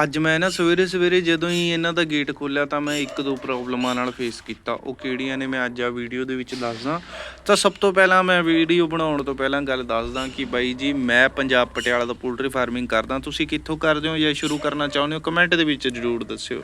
ਅੱਜ ਮੈਂ ਨਾ ਸਵੇਰੇ ਸਵੇਰੇ ਜਦੋਂ ਹੀ ਇਹਨਾਂ ਦਾ ਗੇਟ ਖੋਲ੍ਹਿਆ ਤਾਂ ਮੈਂ ਇੱਕ ਦੋ ਪ੍ਰੋਬਲਮਾਂ ਨਾਲ ਫੇਸ ਕੀਤਾ। ਉਹ ਕਿਹੜੀਆਂ ਨੇ ਮੈਂ ਅੱਜ ਆ ਵੀਡੀਓ ਦੇ ਵਿੱਚ ਦੱਸਦਾ। ਤਾਂ ਸਭ ਤੋਂ ਪਹਿਲਾਂ ਮੈਂ ਵੀਡੀਓ ਬਣਾਉਣ ਤੋਂ ਪਹਿਲਾਂ ਗੱਲ ਦੱਸਦਾ ਕਿ ਬਾਈ ਜੀ, ਮੈਂ ਪੰਜਾਬ ਪਟਿਆਲਾ ਦਾ ਪੋਲਟਰੀ ਫਾਰਮਿੰਗ ਕਰਦਾ। ਤੁਸੀਂ ਕਿੱਥੋਂ ਕਰਦੇ ਹੋ ਜਾਂ ਸ਼ੁਰੂ ਕਰਨਾ ਚਾਹੁੰਦੇ ਹੋ? ਕਮੈਂਟ ਦੇ ਵਿੱਚ ਜਰੂਰ ਦੱਸਿਓ।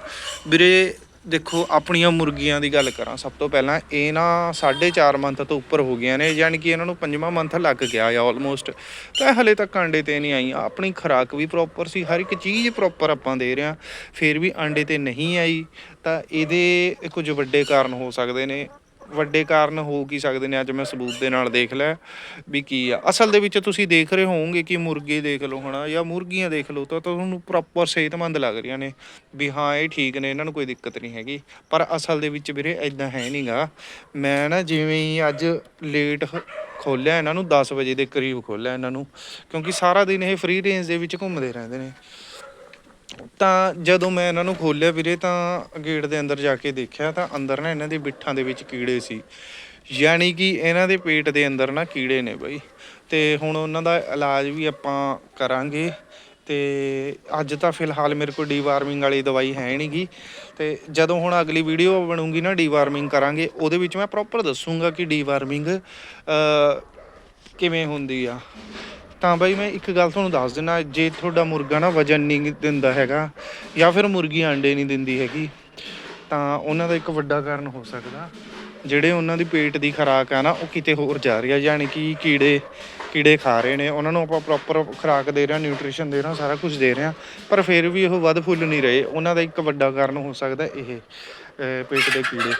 ਵੀਰੇ ਦੇਖੋ, ਆਪਣੀਆਂ ਮੁਰਗੀਆਂ ਦੀ ਗੱਲ ਕਰਾਂ, ਸਭ ਤੋਂ ਪਹਿਲਾਂ ਇਹ ਨਾ 4.5 ਮੰਥ ਤੋਂ ਉੱਪਰ ਹੋ ਗਈਆਂ ਨੇ, ਯਾਨੀ ਕਿ ਇਹਨਾਂ ਨੂੰ ਪੰਜਵਾਂ ਮੰਥ ਲੱਗ ਗਿਆ ਆ ਆਲਮੋਸਟ ਤਾਂ ਹਲੇ ਤੱਕ ਆਂਡੇ ਤੇ ਨਹੀਂ ਆਈ। ਆਪਣੀ ਖੁਰਾਕ ਵੀ ਪ੍ਰੋਪਰ ਸੀ, ਹਰ ਇੱਕ ਚੀਜ਼ ਪ੍ਰੋਪਰ ਆਪਾਂ ਦੇ ਰਹੇ ਹਾਂ, ਫਿਰ ਵੀ ਆਂਡੇ ਤੇ ਨਹੀਂ ਆਈ। ਤਾਂ ਇਹਦੇ ਕੁਝ ਵੱਡੇ ਕਾਰਨ ਹੋ ਸਕਦੇ ਨੇ। ਵੱਡੇ ਕਾਰਨ ਹੋ ਕੀ ਸਕਦੇ ਨੇ, ਅੱਜ ਮੈਂ ਸਬੂਤ ਦੇ ਨਾਲ ਦੇਖ ਲਿਆ ਵੀ ਕੀ ਆ। ਅਸਲ ਦੇ ਵਿੱਚ ਤੁਸੀਂ ਦੇਖ ਰਹੇ ਹੋਵੋਗੇ ਕਿ ਮੁਰਗੇ ਦੇਖ ਲਓ ਹਨਾ, ਜਾਂ ਮੁਰਗੀਆਂ ਦੇਖ ਲਓ, ਤਾਂ ਤੁਹਾਨੂੰ ਪ੍ਰੋਪਰ ਸਿਹਤਮੰਦ ਲੱਗ ਰਹੀਆਂ ਨੇ ਵੀ ਹਾਂ, ਇਹ ਠੀਕ ਨੇ, ਇਹਨਾਂ ਨੂੰ ਕੋਈ ਦਿੱਕਤ ਨਹੀਂ ਹੈਗੀ। ਪਰ ਅਸਲ ਦੇ ਵਿੱਚ ਵੀਰੇ ਐਦਾਂ ਹੈ ਨਹੀਂਗਾ ਮੈਂ ਨਾ ਜਿਵੇਂ ਹੀ ਅੱਜ ਲੇਟ ਖੋਲਿਆ ਇਹਨਾਂ ਨੂੰ 10 ਵਜੇ ਦੇ ਕਰੀਬ ਖੋਲਿਆ ਇਹਨਾਂ ਨੂੰ, ਕਿਉਂਕਿ ਸਾਰਾ ਦਿਨ ਇਹ ਫ੍ਰੀ ਰੇਂਜ ਦੇ ਵਿੱਚ ਘੁੰਮਦੇ ਰਹਿੰਦੇ ਨੇ। ਤਾਂ ਜਦੋਂ ਮੈਂ ਇਹਨਾਂ ਨੂੰ ਖੋਲ੍ਹਿਆ ਵੀਰੇ, ਤਾਂ ਗੇਟ ਦੇ ਅੰਦਰ ਜਾ ਕੇ ਦੇਖਿਆ ਤਾਂ ਅੰਦਰ ਨਾ ਇਹਨਾਂ ਦੇ ਬਿੱਠਾਂ ਦੇ ਵਿੱਚ ਕੀੜੇ ਸੀ। ਯਾਨੀ ਕਿ ਇਹਨਾਂ ਦੇ ਪੇਟ ਦੇ ਅੰਦਰ ਨਾ ਕੀੜੇ ਨੇ ਬਾਈ। ਤੇ ਹੁਣ ਉਹਨਾਂ ਦਾ ਇਲਾਜ ਵੀ ਆਪਾਂ ਕਰਾਂਗੇ। ਤੇ ਅੱਜ ਤਾਂ ਫਿਲਹਾਲ ਮੇਰੇ ਕੋਲ ਡੀਵਾਰਮਿੰਗ ਵਾਲੀ ਦਵਾਈ ਹੈ ਨਹੀਂਗੀ ਤੇ ਜਦੋਂ ਹੁਣ ਅਗਲੀ ਵੀਡੀਓ ਬਣੂਗੀ ਨਾ ਡੀਵਾਰਮਿੰਗ ਕਰਾਂਗੇ, ਉਹਦੇ ਵਿੱਚ ਮੈਂ ਪ੍ਰੋਪਰ ਦੱਸੂਗਾ ਕਿ ਡੀਵਾਰਮਿੰਗ ਕਿਵੇਂ ਹੁੰਦੀ ਆ। ਤਾਂ ਬਾਈ ਮੈਂ ਇੱਕ ਗੱਲ ਤੁਹਾਨੂੰ ਦੱਸ ਦਿੰਦਾ ਜੇ ਤੁਹਾਡਾ ਮੁਰਗਾ ਨਾ ਵਜਨ ਨਹੀਂ ਦਿੰਦਾ ਹੈਗਾ, ਜਾਂ ਫਿਰ ਮੁਰਗੀ ਆਂਡੇ ਨਹੀਂ ਦਿੰਦੀ ਹੈਗੀ, ਤਾਂ ਉਹਨਾਂ ਦਾ ਇੱਕ ਵੱਡਾ ਕਾਰਨ ਹੋ ਸਕਦਾ। ਜਿਹੜੇ ਉਹਨਾਂ ਦੀ ਪੇਟ ਦੀ ਖੁਰਾਕ ਆ ਨਾ, ਉਹ ਕਿਤੇ ਹੋਰ ਜਾ ਰਹੀ ਆ, ਯਾਨੀ ਕਿ ਕੀੜੇ ਕੀੜੇ ਖਾ ਰਹੇ ਨੇ, ਉਹਨਾਂ ਨੂੰ ਆਪਾਂ ਪ੍ਰੋਪਰ ਖੁਰਾਕ ਦੇ ਰਹੇ ਹਾਂ ਨਿਊਟ੍ਰੀਸ਼ਨ ਦੇ ਰਹੇ ਹਾਂ ਸਾਰਾ ਕੁਝ ਦੇ ਰਹੇ ਹਾਂ ਪਰ ਫਿਰ ਵੀ ਉਹ ਵੱਧ ਫੁੱਲ ਨਹੀਂ ਰਹੇ। ਉਹਨਾਂ ਦਾ ਇੱਕ ਵੱਡਾ ਕਾਰਨ ਹੋ ਸਕਦਾ ਇਹ ਪੇਟ ਦੇ ਕੀੜੇ।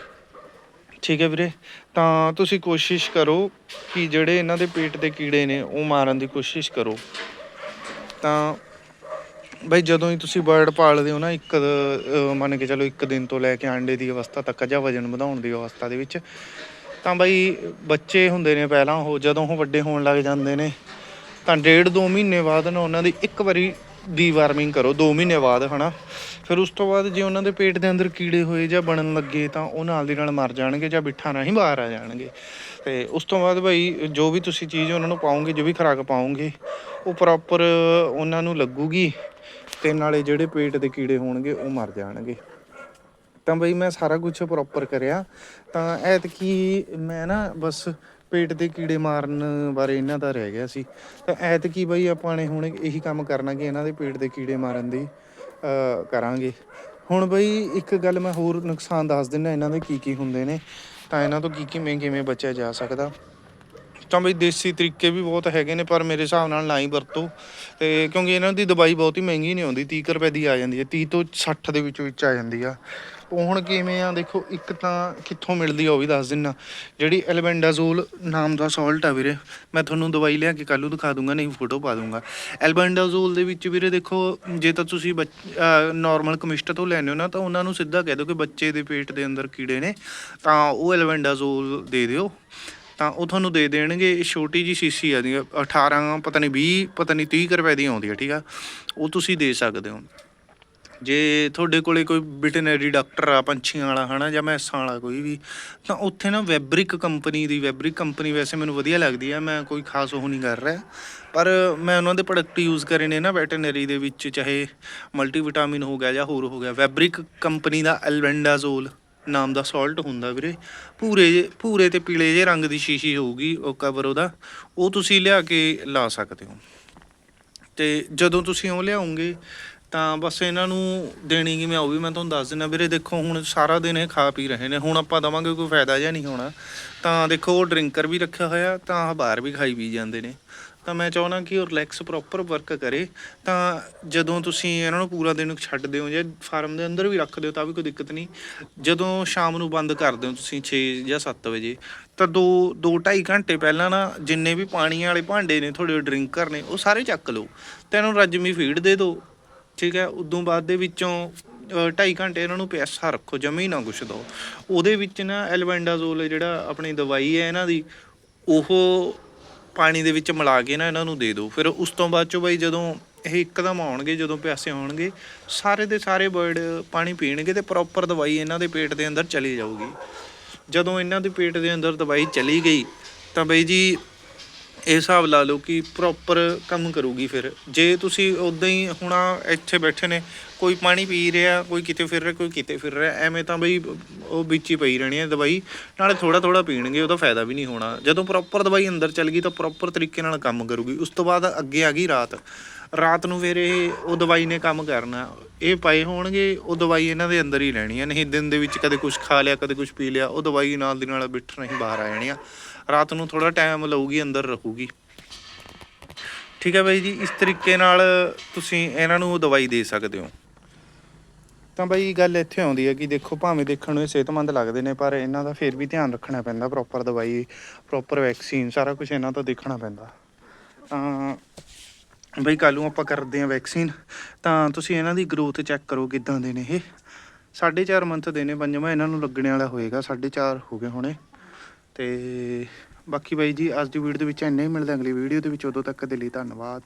ਠੀਕ ਹੈ ਵੀਰੇ। ਤਾਂ ਤੁਸੀਂ ਕੋਸ਼ਿਸ਼ ਕਰੋ ਕਿ ਜਿਹੜੇ ਇਹਨਾਂ ਦੇ ਪੇਟ ਦੇ ਕੀੜੇ ਨੇ, ਉਹ ਮਾਰਨ ਦੀ ਕੋਸ਼ਿਸ਼ ਕਰੋ। ਤਾਂ ਬਈ ਜਦੋਂ ਹੀ ਤੁਸੀਂ ਬਰਡ ਪਾਲਦੇ ਹੋ ਨਾ, ਇੱਕ ਮੰਨ ਕੇ ਚਲੋ ਇੱਕ ਦਿਨ ਤੋਂ ਲੈ ਕੇ ਆਂਡੇ ਦੀ ਅਵਸਥਾ ਤੱਕ ਜਾਂ ਵਜਨ ਵਧਾਉਣ ਦੀ ਅਵਸਥਾ ਦੇ ਵਿੱਚ, ਤਾਂ ਬਈ ਬੱਚੇ ਹੁੰਦੇ ਨੇ ਪਹਿਲਾਂ ਉਹ, ਜਦੋਂ ਉਹ ਵੱਡੇ ਹੋਣ ਲੱਗ ਜਾਂਦੇ ਨੇ, ਤਾਂ ਡੇਢ ਦੋ ਮਹੀਨੇ ਬਾਅਦ ਨਾ ਉਹਨਾਂ ਦੀ ਇੱਕ ਵਾਰੀ ਡੀਵਾਰਮਿੰਗ ਕਰੋ। 2 ਮਹੀਨੇ ਬਾਅਦ, ਹਨਾ। ਫਿਰ ਉਸ ਤੋਂ ਬਾਅਦ ਜੇ ਉਹਨਾਂ ਦੇ ਪੇਟ ਦੇ ਅੰਦਰ ਕੀੜੇ ਹੋਏ ਜਾਂ ਬਣਨ ਲੱਗੇ ਤਾਂ ਉਹ ਨਾਲ ਦੀ ਨਾਲ ਮਰ ਜਾਣਗੇ ਜਾਂ ਬਿੱਠਾ ਰਾਹੀਂ ਬਾਹਰ ਆ ਜਾਣਗੇ। ਤੇ ਉਸ ਤੋਂ ਬਾਅਦ ਭਾਈ ਜੋ ਵੀ ਤੁਸੀਂ ਚੀਜ਼ ਉਹਨਾਂ ਨੂੰ ਪਾਉਂਗੇ ਜੋ ਵੀ ਖੁਰਾਕ ਪਾਓਗੇ, ਉਹ ਪ੍ਰੋਪਰ ਉਹਨਾਂ ਨੂੰ ਲੱਗੂਗੀ ਤੇ ਨਾਲੇ ਜਿਹੜੇ ਪੇਟ ਦੇ ਕੀੜੇ ਹੋਣਗੇ ਉਹ ਮਰ ਜਾਣਗੇ। ਤਾਂ ਬਈ ਮੈਂ ਸਾਰਾ ਕੁਝ ਪ੍ਰੋਪਰ ਕਰਿਆ। ਤਾਂ ਐਤਕੀ ਮੈਂ ਨਾ ਬਸ ਪੇਟ ਦੇ ਕੀੜੇ ਮਾਰਨ ਬਾਰੇ ਇਹਨਾਂ ਦਾ ਰਹਿ ਗਿਆ ਸੀ। ਤਾਂ ਐਤਕੀ ਬਈ ਆਪਾਂ ਨੇ ਹੁਣ ਇਹੀ ਕੰਮ ਕਰਨਾ ਕਿ ਇਹਨਾਂ ਦੇ ਪੇਟ ਦੇ ਕੀੜੇ ਮਾਰਨ ਦੀ ਕਰਾਂਗੇ। ਹੁਣ ਬਈ ਇੱਕ ਗੱਲ ਮੈਂ ਹੋਰ ਨੁਕਸਾਨ ਦੱਸ ਦਿੰਦਾ, ਇਹਨਾਂ ਦੇ ਕੀ ਕੀ ਹੁੰਦੇ ਨੇ। ਤਾਂ ਇਹਨਾਂ ਤੋਂ ਕੀ ਕਿਵੇਂ ਕਿਵੇਂ ਬਚਿਆ ਜਾ ਸਕਦਾ। ਤਾਂ ਬਈ ਦੇਸੀ ਤਰੀਕੇ ਵੀ ਬਹੁਤ ਹੈਗੇ ਨੇ, ਪਰ ਮੇਰੇ ਹਿਸਾਬ ਨਾਲ ਨਾ ਹੀ ਵਰਤੋ। ਤੇ ਕਿਉਂਕਿ ਇਹਨਾਂ ਦੀ ਦਵਾਈ ਬਹੁਤ ਹੀ ਮਹਿੰਗੀ ਨਹੀਂ ਆਉਂਦੀ 30 ਕੁ ਰੁਪਏ ਦੀ ਆ ਜਾਂਦੀ ਹੈ। 30 ਤੋਂ 60 ਦੇ ਵਿੱਚ ਵਿੱਚ ਆ ਜਾਂਦੀ ਆ। ਉਹ ਹੁਣ ਕਿਵੇਂ ਆ, ਦੇਖੋ, ਇੱਕ ਤਾਂ ਕਿੱਥੋਂ ਮਿਲਦੀ ਆ ਉਹ ਵੀ ਦੱਸ ਦਿੰਨਾ। ਜਿਹੜੀ ਐਲਬੈਂਡਾਜ਼ੋਲ ਨਾਮ ਦਾ ਸਾਲਟ ਆ ਵੀਰੇ, ਮੈਂ ਤੁਹਾਨੂੰ ਦਵਾਈ ਲਿਆ ਕੇ ਕੱਲ੍ਹ ਨੂੰ ਦਿਖਾ ਦੂੰਗਾ, ਨਹੀਂ ਫੋਟੋ ਪਾ ਦੂੰਗਾ। ਐਲਬੈਂਡਾਜ਼ੋਲ ਦੇ ਵਿੱਚ ਵੀਰੇ ਦੇਖੋ, ਜੇ ਤਾਂ ਤੁਸੀਂ ਨਾਰਮਲ ਕਮਿਸਟ ਤੋਂ ਲੈਣੇ ਹੋ ਨਾ, ਤਾਂ ਉਹਨਾਂ ਨੂੰ ਸਿੱਧਾ ਕਹਿ ਦਿਓ ਕਿ ਬੱਚੇ ਦੇ ਪੇਟ ਦੇ ਅੰਦਰ ਕੀੜੇ ਨੇ, ਤਾਂ ਉਹ ਐਲਬੈਂਡਾਜ਼ੋਲ ਦੇ ਦਿਓ। ਤਾਂ ਉਹ ਤੁਹਾਨੂੰ ਦੇ ਦੇਣਗੇ, ਇਹ ਛੋਟੀ ਜੀ ਸੀਸੀ ਆ ਦੀ 18 ਪਤਾ ਨਹੀਂ 20 ਪਤਾ ਨਹੀਂ 30 ਕੁ ਰੁਪਏ ਦੀ ਆਉਂਦੀ ਆ, ਠੀਕ ਆ? ਉਹ ਤੁਸੀਂ ਦੇ ਸਕਦੇ ਹੋ। ਜੇ ਤੁਹਾਡੇ ਕੋਲੇ ਕੋਈ ਵੈਟਰਨਰੀ ਡਾਕਟਰ ਆ, ਪੰਛੀਆਂ ਵਾਲਾ, ਹਨਾ, ਜਾਂ ਮੈਸਾਂ ਵਾਲਾ ਕੋਈ ਵੀ, ਤਾਂ ਉੱਥੇ ਨਾ ਵੈਬਰਿਕ ਕੰਪਨੀ ਦੀ, ਵੈਬਰਿਕ ਕੰਪਨੀ ਵੈਸੇ ਮੈਨੂੰ ਵਧੀਆ ਲੱਗਦੀ ਆ, ਮੈਂ ਕੋਈ ਖਾਸ ਉਹ ਨਹੀਂ ਕਰ ਰਿਹਾ। ਪਰ ਮੈਂ ਉਹਨਾਂ ਦੇ ਪ੍ਰੋਡਕਟ ਯੂਜ਼ ਕਰੇ ਨੇ ਨਾ ਵੈਟਰਨਰੀ ਦੇ ਵਿੱਚ, ਚਾਹੇ ਮਲਟੀਵਿਟਾਮਿਨ ਹੋ ਗਿਆ ਜਾਂ ਹੋਰ ਹੋ ਗਿਆ, ਵੈਬਰਿਕ ਕੰਪਨੀ ਦਾ ਐਲਵੈਂਡਾਜ਼ੋਲ ਨਾਮ ਦਾ ਸਾਲਟ ਹੁੰਦਾ ਵੀਰੇ ਭੂਰੇ ਜੇ ਭੂਰੇ ਤੇ ਪੀਲੇ ਜੇ ਰੰਗ ਦੀ ਸ਼ੀਸ਼ੀ ਹੋਊਗੀ, ਉਹ ਕਵਰ ਉਹਦਾ, ਉਹ ਤੁਸੀਂ ਲਿਆ ਕੇ ਲਾ ਸਕਦੇ ਹੋ। ਤੇ ਜਦੋਂ ਤੁਸੀਂ ਉਹ ਲਿਆਉਂਗੇ ਤਾਂ ਬਸ ਇਹਨਾਂ ਨੂੰ ਦੇਣੀ ਕਿ ਮੈਂ ਉਹ ਵੀ ਮੈਂ ਤੁਹਾਨੂੰ ਦੱਸ ਦਿੰਦਾ ਵੀਰੇ, ਦੇਖੋ ਹੁਣ ਸਾਰਾ ਦਿਨ ਇਹ ਖਾ ਪੀ ਰਹੇ ਨੇ, ਹੁਣ ਆਪਾਂ ਦਵਾਂਗੇ ਕੋਈ ਫਾਇਦਾ ਜਾਂ ਨਹੀਂ ਹੋਣਾ। ਤਾਂ ਦੇਖੋ ਉਹ ਡਰਿੰਕਰ ਵੀ ਰੱਖਿਆ ਹੋਇਆ, ਤਾਂ ਬਾਹਰ ਵੀ ਖਾਈ ਪੀ ਜਾਂਦੇ ਨੇ। ਤਾਂ ਮੈਂ ਚਾਹੁੰਦਾ ਕਿ ਉਹ ਰਿਲੈਕਸ ਪ੍ਰੋਪਰ ਵਰਕ ਕਰੇ। ਤਾਂ ਜਦੋਂ ਤੁਸੀਂ ਇਹਨਾਂ ਨੂੰ ਪੂਰਾ ਦਿਨ ਛੱਡ ਦਿਓ ਜਾਂ ਫਾਰਮ ਦੇ ਅੰਦਰ ਵੀ ਰੱਖਦੇ ਹੋ ਤਾਂ ਵੀ ਕੋਈ ਦਿੱਕਤ ਨਹੀਂ। ਜਦੋਂ ਸ਼ਾਮ ਨੂੰ ਬੰਦ ਕਰ ਦਿਓ ਤੁਸੀਂ 6 ਜਾਂ 7 ਵਜੇ, ਤਾਂ 2 2 2.5 ਘੰਟੇ ਪਹਿਲਾਂ ਨਾ ਜਿੰਨੇ ਵੀ ਪਾਣੀ ਵਾਲੇ ਭਾਂਡੇ ਨੇ, ਤੁਹਾਡੇ ਡਰਿੰਕਰ ਨੇ, ਉਹ ਸਾਰੇ ਚੱਕ ਲਓ। ਤੇ ਇਹਨੂੰ ਰੱਜਮੀ ਫੀਡ ਦੇ ਦਿਓ। ਠੀਕ ਹੈ, ਉਦੋਂ ਬਾਅਦ ਦੇ ਵਿੱਚੋਂ 2.5 ਘੰਟੇ ਇਹਨਾਂ ਨੂੰ ਪਿਆਸਾ ਰੱਖੋ, ਜਮੀ ਨਾ ਕੁਛ ਦਿਓ ਉਹਦੇ ਵਿੱਚ ਨਾ ਐਲਵੈਂਡਾਜ਼ੋਲ ਜਿਹੜਾ ਆਪਣੀ ਦਵਾਈ ਹੈ ਇਹਨਾਂ ਦੀ, ਉਹ ਪਾਣੀ ਦੇ ਵਿੱਚ ਮਿਲਾ ਕੇ ਨਾ ਇਹਨਾਂ ਨੂੰ ਦੇ ਦਿਓ ਫਿਰ ਉਸ ਤੋਂ ਬਾਅਦ ਚੋਂ ਬਾਈ ਜਦੋਂ ਇਹ ਇੱਕਦਮ ਆਉਣਗੇ, ਜਦੋਂ ਪਿਆਸੇ ਹੋਣਗੇ, ਸਾਰੇ ਦੇ ਸਾਰੇ ਬਰਡ ਪਾਣੀ ਪੀਣਗੇ ਤੇ ਪ੍ਰੋਪਰ ਦਵਾਈ ਇਹਨਾਂ ਦੇ ਪੇਟ ਦੇ ਅੰਦਰ ਚਲੀ ਜਾਊਗੀ। ਜਦੋਂ ਇਹਨਾਂ ਦੇ ਪੇਟ ਦੇ ਅੰਦਰ ਦਵਾਈ ਚਲੀ ਗਈ, ਤਾਂ ਬਈ ਜੀ ਇਹ ਹਿਸਾਬ ਲਾ ਲਓ ਕਿ ਪ੍ਰੋਪਰ ਕੰਮ ਕਰੂਗੀ ਫਿਰ। ਜੇ ਤੁਸੀਂ ਉਦਾਂ ਹੀ ਹੁਣ ਇੱਥੇ ਬੈਠੇ ਨੇ, ਕੋਈ ਪਾਣੀ ਪੀ ਰਿਹਾ, ਕੋਈ ਕਿਤੇ ਫਿਰ ਰਿਹਾ, ਕੋਈ ਕਿਤੇ ਫਿਰ ਰਿਹਾ, ਐਵੇਂ ਤਾਂ ਬਈ ਉਹ ਵਿੱਚ ਹੀ ਪਈ ਰਹਿਣੀ ਹੈ ਦਵਾਈ, ਨਾਲੇ ਥੋੜਾ ਥੋੜਾ ਪੀਣਗੇ, ਉਹਦਾ ਫਾਇਦਾ ਵੀ ਨਹੀਂ ਹੋਣਾ। ਜਦੋਂ ਪ੍ਰੋਪਰ ਦਵਾਈ ਅੰਦਰ ਚੱਲ ਗਈ ਤਾਂ ਪ੍ਰੋਪਰ ਤਰੀਕੇ ਨਾਲ ਕੰਮ ਕਰੂਗੀ। ਉਸ ਤੋਂ ਬਾਅਦ ਅੱਗੇ ਆ ਗਈ ਰਾਤ। ਰਾਤ ਨੂੰ ਫਿਰ ਇਹ ਉਹ ਦਵਾਈ ਨੇ ਕੰਮ ਕਰਨਾ। ਇਹ ਪਏ ਹੋਣਗੇ, ਉਹ ਦਵਾਈ ਇਹਨਾਂ ਦੇ ਅੰਦਰ ਹੀ ਰਹਿਣੀ ਹੈ ਨਹੀਂ ਦਿਨ ਦੇ ਵਿੱਚ ਕਦੇ ਕੁਝ ਖਾ ਲਿਆ, ਕਦੇ ਕੁਝ ਪੀ ਲਿਆ, ਉਹ ਦਵਾਈ ਨਾਲ ਦੀ ਨਾਲ ਬਿੱਠ ਨਹੀਂ ਬਾਹਰ ਆ ਜਾਣੀ ਆ ਰਾਤ ਨੂੰ ਥੋੜਾ ਟਾਈਮ ਲਊਗੀ, ਅੰਦਰ ਰਹੂਗੀ। ਠੀਕ ਹੈ ਬਾਈ ਜੀ, ਇਸ ਤਰੀਕੇ ਨਾਲ ਤੁਸੀਂ ਇਹਨਾਂ ਨੂੰ ਦਵਾਈ ਦੇ ਸਕਦੇ ਹੋ। ਤਾਂ ਬਾਈ ਗੱਲ ਇੱਥੇ ਆਉਂਦੀ ਹੈ ਕਿ ਦੇਖੋ, ਭਾਵੇਂ ਦੇਖਣ ਨੂੰ ਇਹ ਸਿਹਤਮੰਦ ਲੱਗਦੇ ਨੇ, ਪਰ ਇਹਨਾਂ ਦਾ ਫਿਰ ਵੀ ਧਿਆਨ ਰੱਖਣਾ ਪੈਂਦਾ ਪ੍ਰੋਪਰ ਦਵਾਈ ਪ੍ਰੋਪਰ ਵੈਕਸੀਨ ਸਾਰਾ ਕੁਝ ਇਹਨਾਂ ਤੋਂ ਦੇਖਣਾ ਪੈਂਦਾ। ਤਾਂ ਬਈ ਕੱਲ੍ਹ ਨੂੰ ਆਪਾਂ ਕਰਦੇ ਹਾਂ ਵੈਕਸੀਨ ਤਾਂ ਤੁਸੀਂ ਇਹਨਾਂ ਦੀ ਗਰੋਥ ਚੈੱਕ ਕਰੋ ਕਿੱਦਾਂ ਦੇ ਨੇ ਇਹ। 4.5 ਮੰਥ ਦੇ ਨੇ, ਪੰਜਵਾਂ ਇਹਨਾਂ ਨੂੰ ਲੱਗਣ ਵਾਲਾ ਹੋਏਗਾ 4.5 ਹੋ ਗਏ ਹੁਣੇ। ਤੇ ਬਾਕੀ ਬਾਈ ਜੀ, ਅੱਜ ਦੀ ਵੀਡੀਓ ਦੇ ਵਿੱਚ ਇੰਨਾ ਹੀ ਮਿਲਦਾ ਅਗਲੀ ਵੀਡੀਓ ਦੇ ਵਿੱਚ। ਉਦੋਂ ਤੱਕ ਦੇ ਲਈ ਧੰਨਵਾਦ।